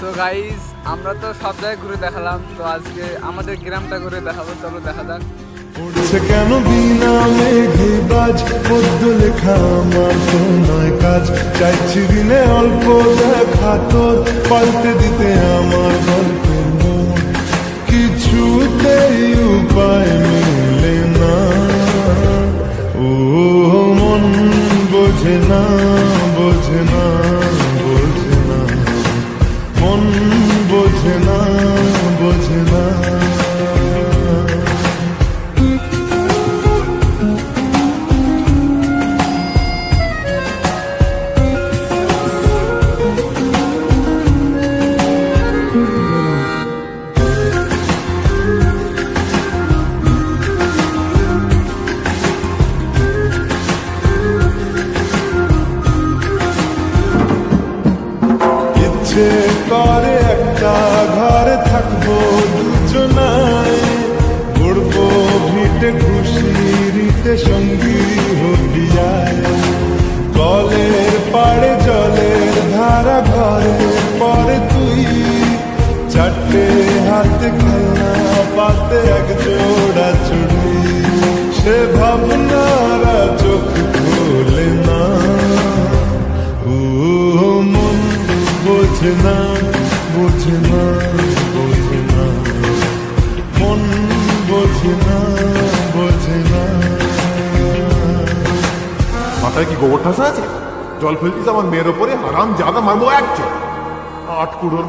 তো গাইস আমরা তো সব জায়গায় ঘুরে দেখালাম। তো আজকে আমাদের গ্রামটা ঘুরে দেখাবো। চলো দেখা যাক। উঠছে কেন বিনা মেঘে বাজ? পদ্য লেখা আমার তো নয় কাজ। চাইছি দিনে অল্প দেখা তোর, পাল্টে দিতে আমার গল্পের মন। কিছুতেই উপায় মেলে না। ও, মন বোঝে না বোঝে না। মন বোঝে না বোঝে না। ইচ্ছে করে একটা ঘরে থাকব দুজনায় উড়বো ভিটে খুশিরিতে সঙ্গী হলিয়ায় কলের পাড়ে, জলের ধারা ঘরে, পরে তুই চারটে হাতে খেলনা, পাতে এক জোড়া চুড়ি। সে ভাবনারা বোঝে না বোঝে মাথায় কি গোবর ঠাসা আছে? জল ফেলতিস আমার মেয়ের ওপরে? হারাম জাদা মারবো এক আট কুড়োর